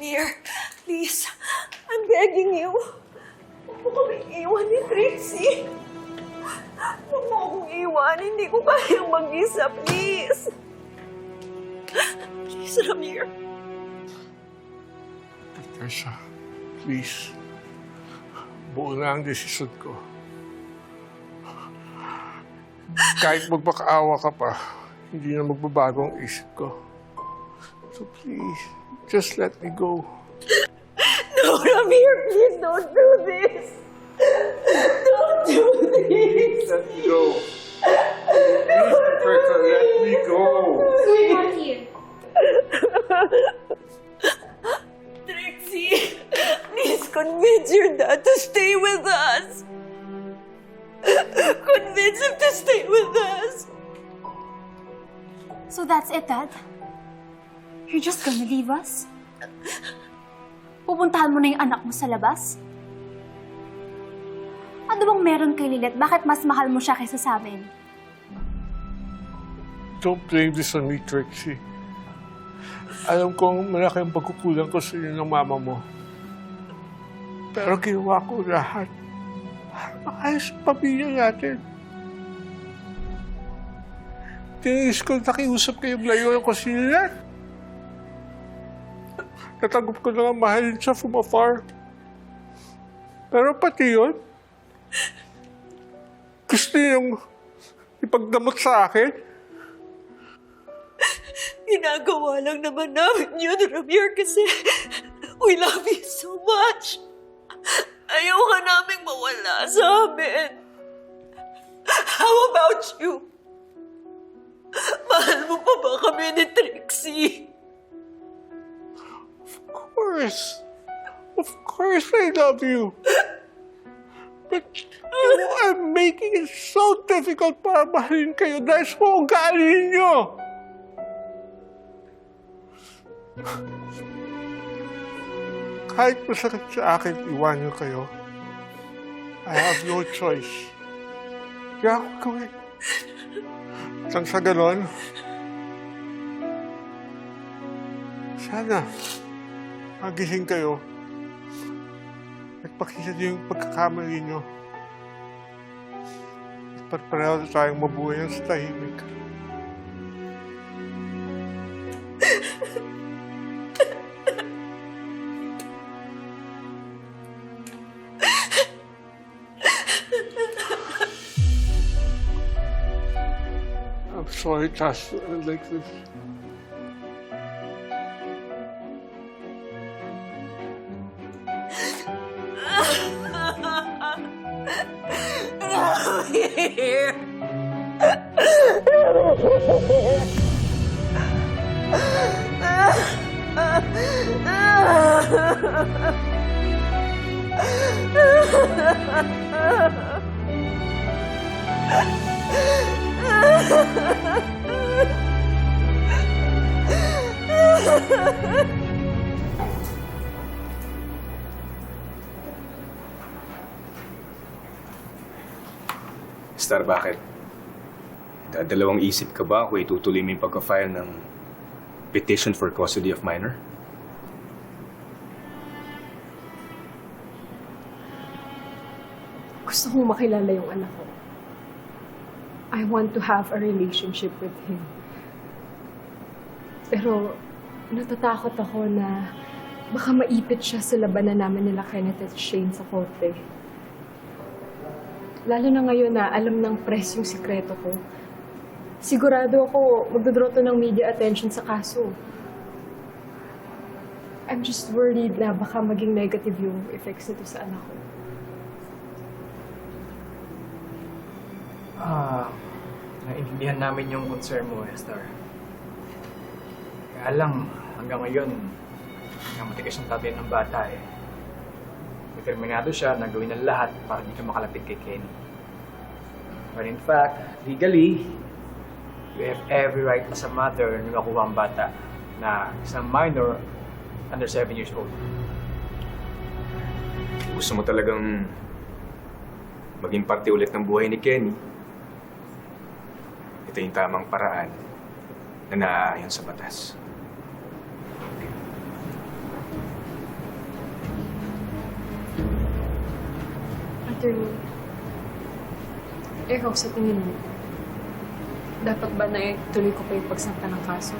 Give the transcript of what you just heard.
Ramir, please, I'm begging you. Huwag mo kaming iwan ni Trixie. Huwag mo akong iwan. Hindi ko kayang mag-isa, please. Please, Ramir. Patricia, please. Buo na ang desisyon ko. Kahit magpakaawa ka pa, hindi na magbabago ang isip ko. So please, just let me go. No, Ramir, please don't do this. Don't do this. Let me go. Please, Patricia, let me go. Not here. Trixie, please convince your dad to stay with us. Convince him to stay with us. So that's it, Dad? You're just gonna leave us? Pupuntahan mo na yung anak mo sa labas? Ano bang meron kay Lilith? Bakit mas mahal mo siya kaysa sa amin? Don't blame this on me, Trixie. Alam kong malaki ang pagkukulang ko sa inyo ng mama mo. Pero ginawa ko lahat. Para maayos ang pamilya natin. Tinis ko nakiusap kayo layo ko si Lynette. Natanggap ko na nga mahalin siya from afar. Pero pati yun, gusto niyong ipagdamot sa akin. Ginagawa lang naman namin yun, Ramir, kasi we love you so much. Ayaw ka naming mawala sa amin. How about you? Mahal mo pa ba kami ni course. Of course I love you. But you are making it so difficult para mahalin kayo dahil sa ugali ninyo. Kahit masakit sa akin, iwanan kayo. I have no choice. Kaya ako gawin. Sang sa ganon, sana magising kayo at pakita niyo yung pagkakamali niyo. At pareho tayong mabuhay ng tahimik. I'm sorry, end like this. Ramir! Star, bakit? Dadalawang isip ka ba kung itutuloy mo yung pagka-file ng petition for custody of minor? Gusto kong makilala yung anak ko. I want to have a relationship with him. Pero natatakot ako na baka maipit siya sa labanan namin nila Kenneth at Shane sa korte. Lalo na ngayon na alam ng press yung sikreto ko. Sigurado ako magdodraw to ng media attention sa kaso. I'm just worried na baka maging negative yung effects nito sa anak ko. Ah, naiintindihan namin yung concern mo, Esther. Kaya lang, hanggang ngayon, hanggang matigas ang tabi ng bata eh. Determinado siya na gawin ang lahat para di ka makalapit kay Kenny. But in fact, legally, you have every right as a mother na makuha ang bata na isang minor under 7 years old. Gusto mo talagang maging parte ulit ng buhay ni Kenny, ito yung tamang paraan na naaayon sa batas. Attorney, ikaw sa tingin mo, dapat ba na tuloy ko pa yung pagsampa ng kaso?